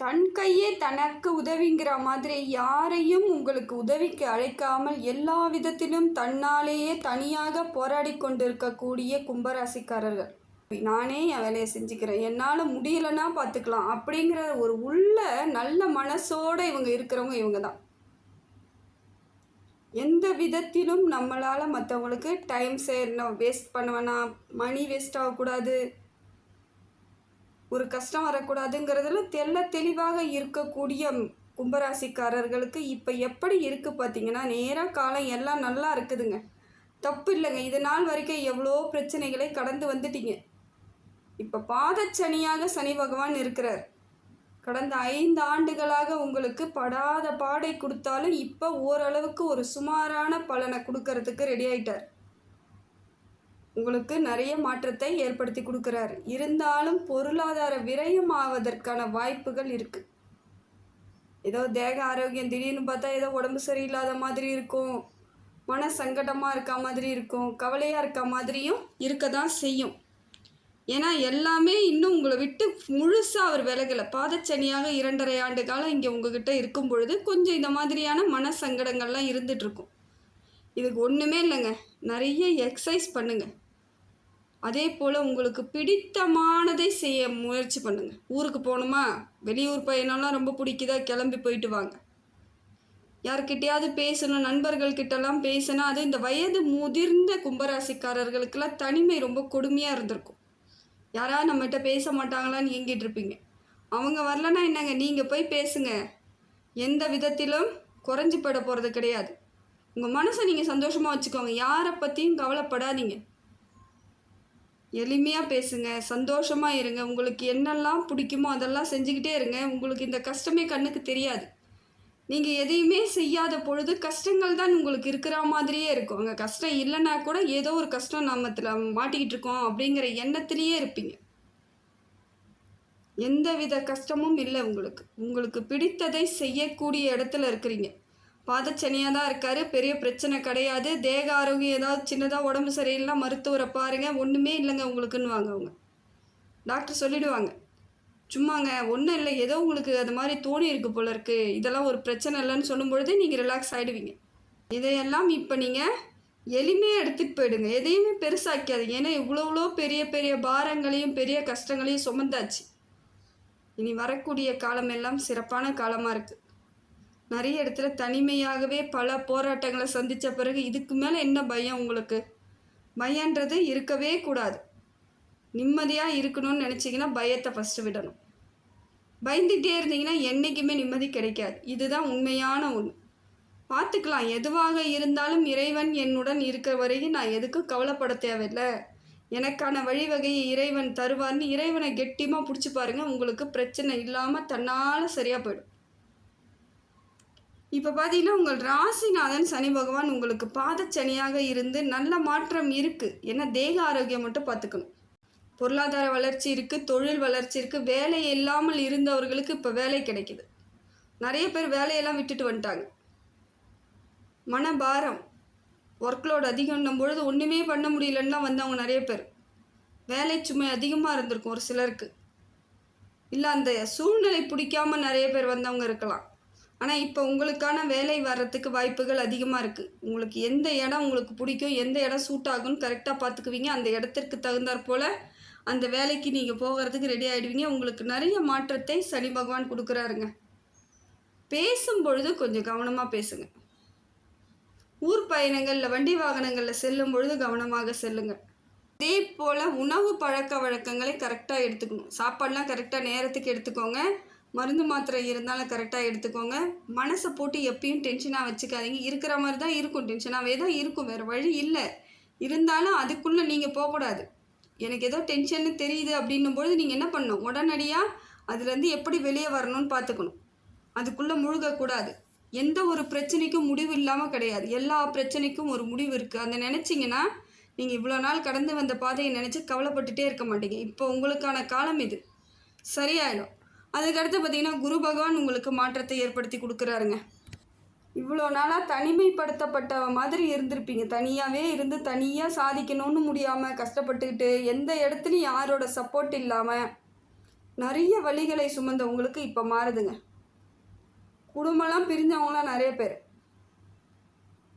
தன் கையே தனக்கு உதவிங்கிற மாதிரி யாரையும் உங்களுக்கு உதவிக்கு அழைக்காமல் எல்லா விதத்திலும் தன்னாலேயே தனியாக போராடி கொண்டிருக்கக்கூடிய கும்பராசிக்காரர்கள். நானே என் வேலையை செஞ்சுக்கிறேன். என்னால் முடியலன்னா பார்த்துக்கலாம் அப்படிங்கிற ஒரு உள்ள நல்ல மனசோட இவங்க இருக்கிறவங்க இவங்க தான் எந்த விதத்திலும் நம்மளால் மற்றவங்களுக்கு டைம் சேரணும் வேஸ்ட் பண்ண வேணாம். மணி வேஸ்ட் ஆகக்கூடாது. ஒரு கஷ்டம் வரக்கூடாதுங்கிறதுல தெள்ள தெளிவாக இருக்கக்கூடிய கும்பராசிக்காரர்களுக்கு இப்போ எப்படி இருக்குது பார்த்தீங்கன்னா நேராக காலம் எல்லாம் நல்லா இருக்குதுங்க. தப்பு இல்லைங்க. இது நாள் வரைக்கும் எவ்வளோ பிரச்சனைகளை கடந்து வந்துட்டீங்க. இப்போ பாதச்சனியாக சனி பகவான் இருக்கிறார். கடந்த ஐந்து ஆண்டுகளாக உங்களுக்கு படாத பாடை கொடுத்தாலும் இப்போ ஓரளவுக்கு ஒரு சுமாரான பலனை கொடுக்கறதுக்கு ரெடி ஆயிட்டார். உங்களுக்கு நிறைய மாற்றத்தை ஏற்படுத்தி கொடுக்குறாரு. இருந்தாலும் பொருளாதார விரயம் ஆவதற்கான வாய்ப்புகள் இருக்கு. ஏதோ தேக ஆரோக்கியம் திடீர்னு பார்த்தா ஏதோ உடம்பு சரியில்லாத மாதிரி இருக்கும். மன சங்கடமாக இருக்க மாதிரி இருக்கும். கவலையாக இருக்க மாதிரியும் இருக்க தான் செய்யும். ஏன்னா எல்லாமே இன்னும் உங்களை விட்டு முழுசாக அவர் விலகலை. பாதச்சனியாக இரண்டரை ஆண்டு காலம் இங்கே உங்ககிட்ட இருக்கும் பொழுது கொஞ்சம் இந்த மாதிரியான மன சங்கடங்கள்லாம் இருந்துகிட்ருக்கும் இதுக்கு ஒன்றுமே இல்லைங்க. நிறைய எக்ஸசைஸ் பண்ணுங்கள் அதே போல் உங்களுக்கு பிடித்தமானதை செய்ய முயற்சி பண்ணுங்கள் ஊருக்கு போகணுமா? வெளியூர் பயணம்லாம் ரொம்ப பிடிக்குதா? கிளம்பி போயிட்டு வாங்க. யார்கிட்டயாவது பேசணும் நண்பர்கள்கிட்டலாம் பேசினா அது இந்த வயது முதிர்ந்த கும்பராசிக்காரர்களுக்கெல்லாம் தனிமை ரொம்ப கொடுமையாக இருந்திருக்கும். யாராவது நம்மகிட்ட பேச மாட்டாங்களான்னு ஏங்கிட்டு இருப்பீங்க. அவங்க வரலன்னா என்னங்க? நீங்கள் போய் பேசுங்க. எந்த விதத்திலும் குறைஞ்சி பட போகிறது கிடையாது. உங்கள் மனசை நீங்கள் சந்தோஷமாக வச்சுக்கோங்க. யாரை பற்றியும் கவலைப்படாதீங்க. எளிமையாக பேசுங்க சந்தோஷமாக இருங்க. உங்களுக்கு என்னெல்லாம் பிடிக்குமோ அதெல்லாம் செஞ்சுக்கிட்டே இருங்க. உங்களுக்கு இந்த கஷ்டமே கண்ணுக்கு தெரியாது. நீங்கள் எதையுமே செய்யாத பொழுது கஷ்டங்கள் தான் உங்களுக்கு இருக்கிற மாதிரியே இருக்கும். அங்கே கஷ்டம் இல்லைன்னா கூட ஏதோ ஒரு கஷ்டம் நாமத்தில் மாட்டிக்கிட்டு இருக்கோம் அப்படிங்கிற எண்ணத்திலேயே இருப்பீங்க. எந்த வித கஷ்டமும் இல்லை உங்களுக்கு. உங்களுக்கு பிடித்ததை செய்யக்கூடிய இடத்துல இருக்கிறீங்க. பாதச்சனியாக தான் இருக்கார். பெரிய பிரச்சனை கிடையாது. தேக ஆரோக்கியம் ஏதாவது சின்னதாக உடம்பு சரியில்லைனா மருத்துவரை பாருங்கள் ஒன்றுமே இல்லைங்க உங்களுக்குன்னு வாங்க அவங்க. டாக்டர் சொல்லிவிடுவாங்க சும்மாங்க ஒன்றும் இல்லை. ஏதோ உங்களுக்கு அது மாதிரி தோணி இருக்குது போல இருக்குது இதெல்லாம் ஒரு பிரச்சனை இல்லைன்னு சொல்லும்பொழுது நீங்கள் ரிலாக்ஸ் ஆகிடுவீங்க இதையெல்லாம் இப்போ நீங்கள் எளிமையாக எடுத்துகிட்டு போயிடுங்க. எதையுமே பெருசாக்காதீங்க. ஏன்னா இவ்வளோ இவ்வளோ பெரிய பெரிய பாரங்களையும் பெரிய கஷ்டங்களையும் சுமந்தாச்சு. இனி வரக்கூடிய காலம் எல்லாம் சிறப்பான காலமாக இருக்குது நிறைய இடத்துல தனிமையாகவே பல போராட்டங்களை சந்தித்த பிறகு இதுக்கு மேலே என்ன பயம் உங்களுக்கு? பயன்றது இருக்கவே கூடாது. நிம்மதியாக இருக்கணும்னு நினச்சிங்கன்னா பயத்தை ஃபஸ்ட்டு விடணும். பயந்துகிட்டே இருந்தீங்கன்னா என்றைக்குமே நிம்மதி கிடைக்காது. இதுதான் உண்மையான ஒன்று பார்த்துக்கலாம். எதுவாக இருந்தாலும் இறைவன் என்னுடன் இருக்கிற வரைக்கும் நான் எதுக்கும் கவலைப்பட தேவையில்லை. எனக்கான வழிவகையை இறைவன் தருவார்னு இறைவனை கெட்டியமாக பிடிச்சி பாருங்கள் உங்களுக்கு பிரச்சனை இல்லாமல் தன்னால் சரியாக போயிடும். இப்போ பார்த்தீங்கன்னா உங்கள் ராசிநாதன் சனி பகவான் உங்களுக்கு பாதச்சனியாக இருந்து நல்ல மாற்றம் இருக்குது ஏன்னா தேக ஆரோக்கியம் மட்டும் பார்த்துக்கணும் பொருளாதார வளர்ச்சி இருக்குது தொழில் வளர்ச்சி இருக்குது வேலை இல்லாமல் இருந்தவர்களுக்கு இப்போ வேலை கிடைக்குது. நிறைய பேர் வேலையெல்லாம் விட்டுட்டு வந்துட்டாங்க. மனபாரம் ஒர்க்லோடு அதிகம்னும் பொழுது ஒன்றுமே பண்ண முடியலன்னா வந்தவங்க நிறைய பேர். வேலை சுமை அதிகமாக இருந்திருக்கும் ஒரு சிலருக்கு. இல்லை அந்த சூழ்நிலை பிடிக்காம நிறைய பேர் வந்தவங்க இருக்கலாம். ஆனால் இப்போ உங்களுக்கான வேலை வர்றதுக்கு வாய்ப்புகள் அதிகமாக இருக்குது உங்களுக்கு எந்த இடம் உங்களுக்கு பிடிக்கும் எந்த இடம் சூட் ஆகும்னு கரெக்டாக பார்த்துக்குவீங்க அந்த இடத்திற்கு தகுந்தாற் போல் அந்த வேலைக்கு நீங்கள் போகிறதுக்கு ரெடி ஆகிடுவீங்க உங்களுக்கு நிறைய மாற்றத்தை சனி பகவான் கொடுக்குறாருங்க. பேசும் பொழுது கொஞ்சம் கவனமாக பேசுங்க. ஊர் பயணங்களில் வண்டி வாகனங்களில் செல்லும் பொழுது கவனமாக செல்லுங்க. இதே போல் உணவு பழக்க வழக்கங்களை கரெக்டாக எடுத்துக்கணும். சாப்பாடெலாம் கரெக்டாக நேரத்துக்கு எடுத்துக்கோங்க. மருந்து மாத்திரை இருந்தாலும் கரெக்டாக எடுத்துக்கோங்க. மனசை போட்டு எப்பயும் டென்ஷனாக வச்சுக்காதீங்க. இருக்கிற மாதிரி தான் இருக்கும். டென்ஷனாகவே தான் இருக்கும். வேறு வழி இல்லை. இருந்தாலும் அதுக்குள்ளே நீங்கள் போகக்கூடாது. எனக்கு ஏதோ டென்ஷன்னு தெரியுது அப்படின்னும் பொழுது நீங்கள் என்ன பண்ணணும்? உடனடியாக அதுலேருந்து எப்படி வெளியே வரணும்னு பார்த்துக்கணும். அதுக்குள்ளே முழுகக்கூடாது. எந்த ஒரு பிரச்சனைக்கும் முடிவு இல்லாமல் கிடையாது. எல்லா பிரச்சனைக்கும் ஒரு முடிவு இருக்குது அதை நினச்சிங்கன்னா நீங்கள் இவ்வளோ நாள் கடந்து வந்த பாதையை நினச்சி கவலைப்பட்டுட்டே இருக்க மாட்டீங்க. இப்போ உங்களுக்கான காலம் இது. சரியாயிடும். அதுக்கடுத்து பார்த்தீங்கன்னா குரு பகவான் உங்களுக்கு மாற்றத்தை ஏற்படுத்தி கொடுக்குறாருங்க. இவ்வளோ நாளாக தனிமைப்படுத்தப்பட்ட மாதிரி இருந்திருப்பீங்க. தனியாகவே இருந்து தனியாக சாதிக்கணும்னு முடியாமல் கஷ்டப்பட்டுக்கிட்டு எந்த இடத்துலையும் யாரோட சப்போர்ட் இல்லாமல் நிறைய வழிகளை சுமந்தவங்களுக்கு இப்போ மாறுதுங்க. குடும்பம்லாம் பிரிஞ்சவங்களாம் நிறைய பேர்.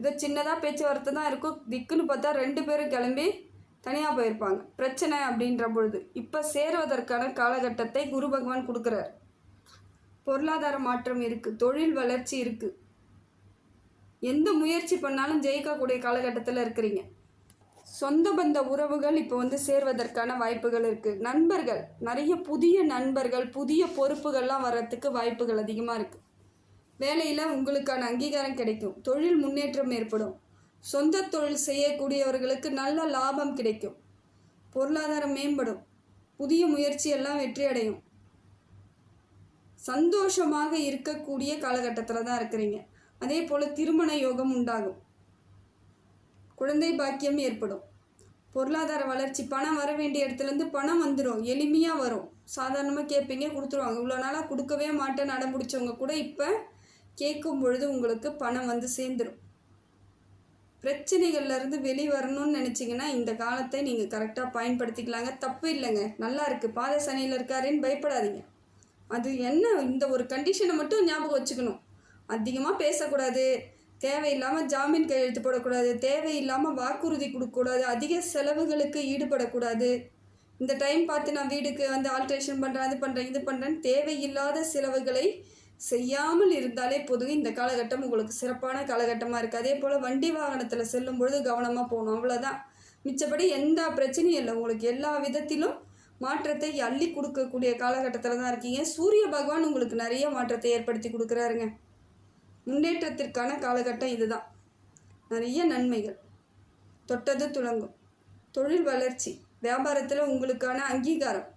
இதை சின்னதாக பேச்சுவார்த்தை தான் இருக்கும். திக்குன்னு பார்த்தா ரெண்டு பேரும் கிளம்பி தனியாக போயிருப்பாங்க. பிரச்சனை அப்படின்ற பொழுது இப்போ சேருவதற்கான காலகட்டத்தை குரு பகவான் கொடுக்குறார். பொருளாதார மாற்றம் இருக்குது தொழில் வளர்ச்சி இருக்குது எந்த முயற்சி பண்ணாலும் ஜெயிக்கக்கூடிய காலகட்டத்தில் இருக்கிறீங்க. சொந்த பந்த உறவுகள் இப்போ வந்து சேர்வதற்கான வாய்ப்புகள் இருக்குது நண்பர்கள் நிறைய புதிய நண்பர்கள் புதிய பொறுப்புகள்லாம் வர்றதுக்கு வாய்ப்புகள் அதிகமாக இருக்குது வேலையில் உங்களுக்கான அங்கீகாரம் கிடைக்கும். தொழில் முன்னேற்றம் ஏற்படும். சொந்த தொழில் செய்யக்கூடியவர்களுக்கு நல்ல லாபம் கிடைக்கும். பொருளாதாரம் மேம்படும். புதிய முயற்சி எல்லாம் வெற்றி அடையும் சந்தோஷமாக இருக்கக்கூடிய காலகட்டத்தில் தான் இருக்கிறீங்க. அதே போல் திருமண யோகம் உண்டாகும். குழந்தை பாக்கியம் ஏற்படும். பொருளாதார வளர்ச்சி பணம் வர வேண்டிய இடத்துலேருந்து பணம் வந்துடும் எளிமையாக வரும். சாதாரணமாக கேட்பீங்க கொடுத்துருவாங்க. இவ்வளோ நாளாக கொடுக்கவே மாட்டேன் நடம் பிடிச்சவங்க கூட இப்போ கேட்கும் பொழுது உங்களுக்கு பணம் வந்து சேர்ந்துடும் பிரச்சனைகள்லேருந்து வெளி வரணும்னு நினச்சிங்கன்னா இந்த காலத்தை நீங்கள் கரெக்டாக பயன்படுத்திக்கலாங்க. தப்பு இல்லைங்க. நல்லா இருக்குது பாத சனியில் இருக்காருன்னு பயப்படாதீங்க. அது என்ன? இந்த ஒரு கண்டிஷனை மட்டும் ஞாபகம் வச்சுக்கணும். அதிகமாக பேசக்கூடாது. தேவையில்லாமல் ஜாமீன் கையெழுத்து போடக்கூடாது. தேவையில்லாமல் வாக்குறுதி கொடுக்கக்கூடாது. அதிக செலவுகளுக்கு ஈடுபடக்கூடாது. இந்த டைம் பார்த்து நான் வீடுக்கு வந்து ஆல்ட்ரேஷன் பண்ணுறேன் அது பண்ணுறேன் இது பண்ணுறேன்னு தேவையில்லாத செலவுகளை செய்யாமல் இருந்தாலே போதுங்க இந்த காலகட்டம் உங்களுக்கு சிறப்பான காலகட்டமாக இருக்குது அதே போல் வண்டி வாகனத்தில் செல்லும் பொழுது கவனமாக போகணும். அவ்வளோதான் மிச்சப்படி எந்த பிரச்சனையும் இல்லை. உங்களுக்கு எல்லா விதத்திலும் மாற்றத்தை அள்ளி கொடுக்கக்கூடிய காலகட்டத்தில் தான் இருக்கீங்க. சூரிய பகவான் உங்களுக்கு நிறைய மாற்றத்தை ஏற்படுத்தி கொடுக்குறாருங்க. முன்னேற்றத்திற்கான காலகட்டம் இதுதான். நிறைய நன்மைகள். தொட்டது துளங்கும். தொழில் வளர்ச்சி. வியாபாரத்தில் உங்களுக்கான அங்கீகாரம்.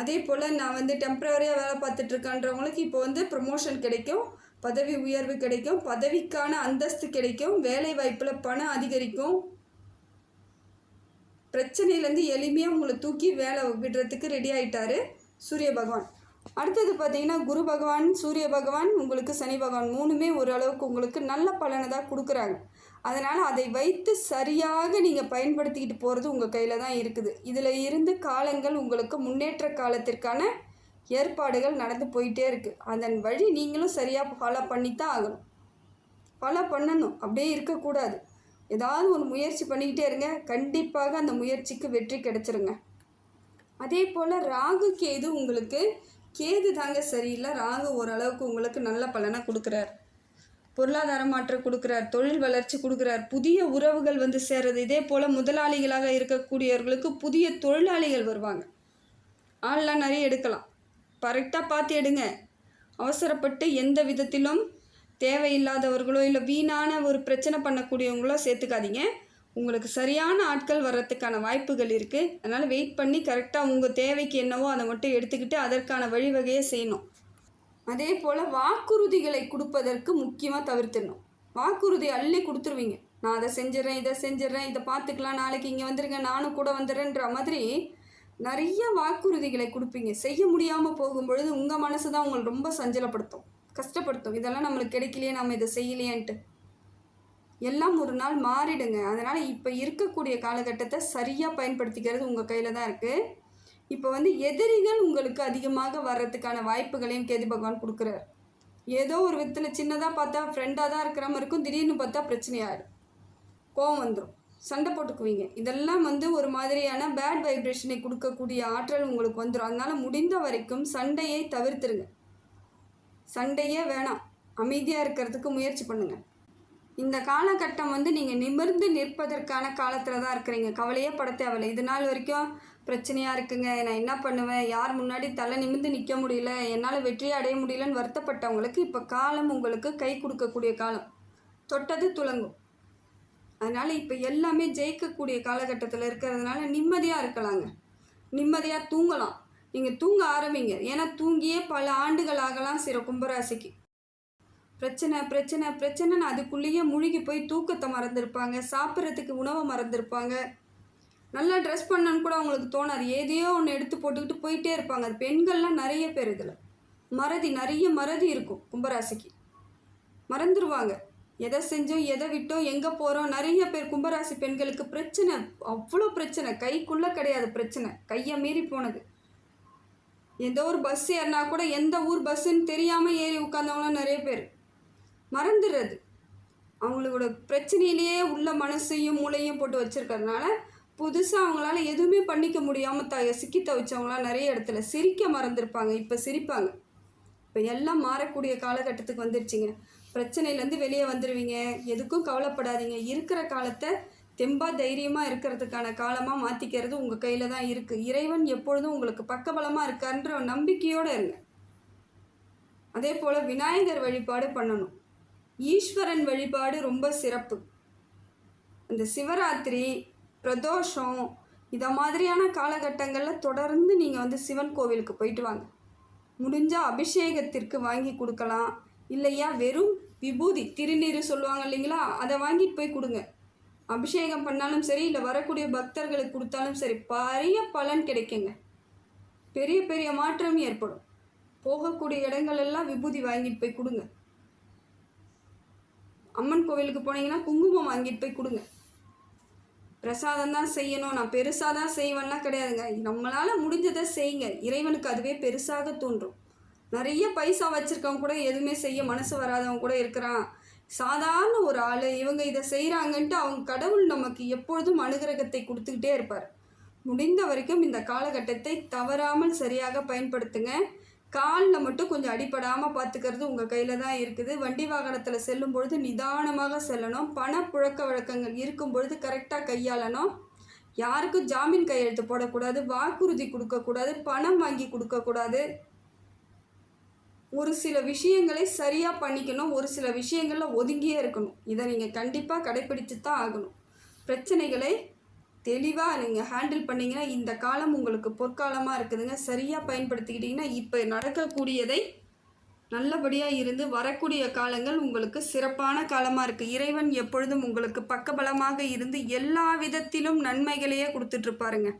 அதே போல் நான் வந்து டெம்ப்ரவரியாக வேலை பார்த்துட்ருக்கன்றவங்களுக்கு இப்போ வந்து ப்ரொமோஷன் கிடைக்கும் பதவி உயர்வு கிடைக்கும் பதவிக்கான அந்தஸ்து கிடைக்கும் வேலை வாய்ப்பில் பணம் அதிகரிக்கும். பிரச்சனையிலேருந்து எளிமையாக உங்களை தூக்கி வேலை விடுறதுக்கு ரெடி ஆகிட்டாரு சூரிய பகவான். அடுத்தது பார்த்தீங்கன்னா குரு பகவான் சூரிய பகவான் உங்களுக்கு சனி பகவான் மூணுமே ஓரளவுக்கு உங்களுக்கு நல்ல பலனை தான் கொடுக்குறாங்க. அதனால் அதை வைத்து சரியாக நீங்கள் பயன்படுத்திக்கிட்டு போகிறது உங்கள் கையில் தான் இருக்குது. இதில் இருந்து காலங்கள் உங்களுக்கு முன்னேற்ற காலத்திற்கான ஏற்பாடுகள் நடந்து போயிட்டே இருக்குது அதன் வழி நீங்களும் சரியாக ஃபாலோ பண்ணித்தான் ஆகணும். ஃபாலோ பண்ணணும். அப்படியே இருக்கக்கூடாது. ஏதாவது ஒரு முயற்சி பண்ணிக்கிட்டே இருங்க. கண்டிப்பாக அந்த முயற்சிக்கு வெற்றி கிடைச்சிருங்க. அதே போல் ராகு கேது உங்களுக்கு கேது தாங்க சரியில்லை. ராகு ஓரளவுக்கு உங்களுக்கு நல்ல பலனை கொடுக்குறார். பொருளாதார மாற்றம் கொடுக்குறார். தொழில் வளர்ச்சி கொடுக்குறார். புதிய உறவுகள் வந்து சேர்றது இதே போல் முதலாளிகளாக இருக்கக்கூடியவர்களுக்கு புதிய தொழிலாளிகள் வருவாங்க. ஆள்லாம் நிறைய எடுக்கலாம். கரெக்டாக பார்த்து எடுங்க. அவசரப்பட்டு எந்த விதத்திலும் தேவையில்லாதவர்களோ இல்லை வீணான ஒரு பிரச்சனை பண்ணக்கூடியவங்களோ சேர்த்துக்காதீங்க. உங்களுக்கு சரியான ஆட்கள் வர்றதுக்கான வாய்ப்புகள் இருக்குது அதனால் வெயிட் பண்ணி கரெக்டாக உங்கள் தேவைக்கு என்னவோ அதை மட்டும் எடுத்துக்கிட்டு அதற்கான வழிவகையை செய்யணும். அதே போல் வாக்குறுதிகளை கொடுப்பதற்கு முக்கியமாக தவிர்த்திடணும். வாக்குறுதி அள்ளி கொடுத்துருவீங்க. நான் அதை செஞ்சிடறேன் இதை செஞ்சிடறேன் இதை பார்த்துக்கலாம் நாளைக்கு இங்கே வந்துருங்க நானும் கூட வந்துடுறேன்ற மாதிரி நிறைய வாக்குறுதிகளை கொடுப்பீங்க. செய்ய முடியாமல் போகும்பொழுது உங்கள் மனசு தான் உங்களை ரொம்ப சஞ்சலப்படுத்தும். கஷ்டப்படுத்தும். இதெல்லாம் நம்மளுக்கு கிடைக்கலையே நம்ம இதை செய்யலையேன்ட்டு. எல்லாம் ஒரு நாள் மாறிடுங்க. அதனால் இப்போ இருக்கக்கூடிய காலகட்டத்தை சரியாக பயன்படுத்திக்கிறது உங்கள் கையில் தான் இருக்குது இப்போ வந்து எதிரிகள் உங்களுக்கு அதிகமாக வர்றதுக்கான வாய்ப்புகளையும் கேது பகவான் கொடுக்குறார். ஏதோ ஒரு விதத்தில் சின்னதாக பார்த்தா ஃப்ரெண்டாக தான் இருக்கிற மாதிரி இருக்கும். திடீர்னு பார்த்தா பிரச்சனையாயிடும் கோவம் வந்துடும் சண்டை போட்டுக்குவீங்க. இதெல்லாம் வந்து ஒரு மாதிரியான பேட் வைப்ரேஷனை கொடுக்கக்கூடிய ஆற்றல் உங்களுக்கு வந்துடும் அதனால் முடிந்த வரைக்கும் சண்டையை தவிர்த்துருங்க. சண்டையே வேணாம். அமைதியாக இருக்கிறதுக்கு முயற்சி பண்ணுங்கள் இந்த காலகட்டம் வந்து நீங்கள் நிமிர்ந்து நிற்பதற்கான காலத்தில் தான் இருக்கிறீங்க. கவலையே பட தேவையில்லை. இது நாள் வரைக்கும் பிரச்சனையாக இருக்குங்க. நான் என்ன பண்ணுவேன்? யார் முன்னாடி தலை நிமிர்ந்து நிற்க முடியல? என்னால் வெற்றியை அடைய முடியலன்னு வருத்தப்பட்டவங்களுக்கு இப்போ காலம் உங்களுக்கு கை கொடுக்கக்கூடிய காலம். தொட்டது துலங்கும். அதனால் இப்போ எல்லாமே ஜெயிக்கக்கூடிய காலகட்டத்தில் இருக்கிறதுனால நிம்மதியாக இருக்கலாங்க. நிம்மதியாக தூங்கலாம். நீங்கள் தூங்க ஆரம்பிங்க. ஏன்னா தூங்கியே பல ஆண்டுகள் ஆகலாம் சில கும்பராசிக்கு. பிரச்சனை பிரச்சனை பிரச்சனைன்னு அதுக்குள்ளேயே முழுகி போய் தூக்கத்தை மறந்துருப்பாங்க சாப்பிட்றதுக்கு உணவை மறந்துருப்பாங்க. நல்லா ட்ரெஸ் பண்ணணும்னு கூட அவங்களுக்கு தோணாது. ஏதையோ ஒன்று எடுத்து போட்டுக்கிட்டு போயிட்டே இருப்பாங்க. அது பெண்கள்லாம் நிறைய பேர் இதில். மறதி நிறைய மறதி இருக்கும் கும்பராசிக்கு. மறந்துடுவாங்க எதை செஞ்சோம் எதை விட்டோம் எங்கே போகிறோம் நிறைய பேர் கும்பராசி பெண்களுக்கு பிரச்சனை அவ்வளோ பிரச்சனை. கைக்குள்ளே கிடையாது பிரச்சனை. கையை மீறி போனது. எந்த ஒரு பஸ் ஏறினா கூட எந்த ஊர் பஸ்ஸுன்னு தெரியாமல் ஏறி உட்காந்தவங்களாம் நிறைய பேர். மறந்துடுறது. அவங்களோட பிரச்சனையிலேயே உள்ள மனசையும் மூளையும் போட்டு வச்சுருக்கறதுனால புதுசாக அவங்களால எதுவுமே பண்ணிக்க முடியாமல் த சிக்கி தவிச்சவங்களாம் நிறைய இடத்துல சிரிக்க மறந்துருப்பாங்க இப்போ சிரிப்பாங்க. இப்போ எல்லாம் மாறக்கூடிய காலகட்டத்துக்கு வந்துருச்சுங்க. பிரச்சனையிலேருந்து வெளியே வந்துடுவீங்க எதுக்கும் கவலைப்படாதீங்க. இருக்கிற காலத்தை தெம்பா தைரியமாக இருக்கிறதுக்கான காலமாக மாற்றிக்கிறது உங்கள் கையில் தான் இருக்குது இறைவன் எப்பொழுதும் உங்களுக்கு பக்கபலமாக இருக்காருன்ற நம்பிக்கையோடு இருங்க. அதே போல் விநாயகர் வழிபாடு பண்ணணும். ஈஸ்வரன் வழிபாடு ரொம்ப சிறப்பு. இந்த சிவராத்திரி பிரதோஷம் இதை மாதிரியான காலகட்டங்களில் தொடர்ந்து நீங்கள் வந்து சிவன் கோவிலுக்கு போயிட்டு வாங்க. முடிஞ்சால் அபிஷேகத்திற்கு வாங்கி கொடுக்கலாம். இல்லையா வெறும் விபூதி திருநீர் சொல்லுவாங்க இல்லைங்களா அதை வாங்கிட்டு போய் கொடுங்க. அபிஷேகம் பண்ணாலும் சரி இல்லை வரக்கூடிய பக்தர்களுக்கு கொடுத்தாலும் சரி பெரிய பலன் கிடைக்குங்க. பெரிய பெரிய மாற்றம் ஏற்படும். போகக்கூடிய இடங்கள் எல்லாம் விபூதி வாங்கிட்டு போய் கொடுங்க. அம்மன் கோவிலுக்கு போனீங்கன்னா குங்குமம் வாங்கிட்டு போய் கொடுங்க. பிரசாதம் தான் செய்யணும். நான் பெருசாக தான் செய்வேன்லாம் கிடையாதுங்க. நம்மளால் முடிஞ்சதை செய்யுங்க. இறைவனுக்கு அதுவே பெருசாக தோன்றும். நிறைய பைசா வச்சுருக்கவங்க கூட எதுவுமே செய்ய மனசு வராதவங்க கூட இருக்கிறான். சாதாரண ஒரு ஆள் இவங்க இதை செய்கிறாங்கன்ட்டு அவங்க கடவுள் நமக்கு எப்பொழுதும் அனுகிரகத்தை கொடுத்துக்கிட்டே இருப்பார். முடிந்த வரைக்கும் இந்த காலகட்டத்தை தவறாமல் சரியாக பயன்படுத்துங்க. காலில் மட்டும் கொஞ்சம் அடிப்படாமல் பார்த்துக்கிறது உங்கள் கையில் தான் இருக்குது. வண்டி வாகனத்தில் செல்லும் பொழுது நிதானமாக செல்லணும். பண புழக்க வழக்கங்கள் இருக்கும் பொழுது கரெக்டாக கையாளணும். யாருக்கும் ஜாமீன் கையெழுத்து போடக்கூடாது வாக்குறுதி கொடுக்கக்கூடாது பணம் வாங்கி கொடுக்கக்கூடாது. ஒரு சில விஷயங்களை சரியாக பண்ணிக்கணும் ஒரு சில விஷயங்களில் ஒதுங்கியே இருக்கணும். இதை நீங்கள் கண்டிப்பாக கடைப்பிடிச்சு தான் ஆகணும். பிரச்சனைகளை தெளிவாக நீங்கள் ஹேண்டில் பண்ணிங்கன்னா இந்த காலம் உங்களுக்கு பொற்காலமாக இருக்குதுங்க. சரியாக பயன்படுத்திக்கிட்டிங்கன்னா இப்போ நடக்கக்கூடியதை நல்லபடியாக இருந்து வரக்கூடிய காலங்கள் உங்களுக்கு சிறப்பான காலமாக இருக்குது இறைவன் எப்பொழுதும் உங்களுக்கு பக்கபலமாக இருந்து எல்லா விதத்திலும் நன்மைகளையே கொடுத்துட்ருப்பாருங்க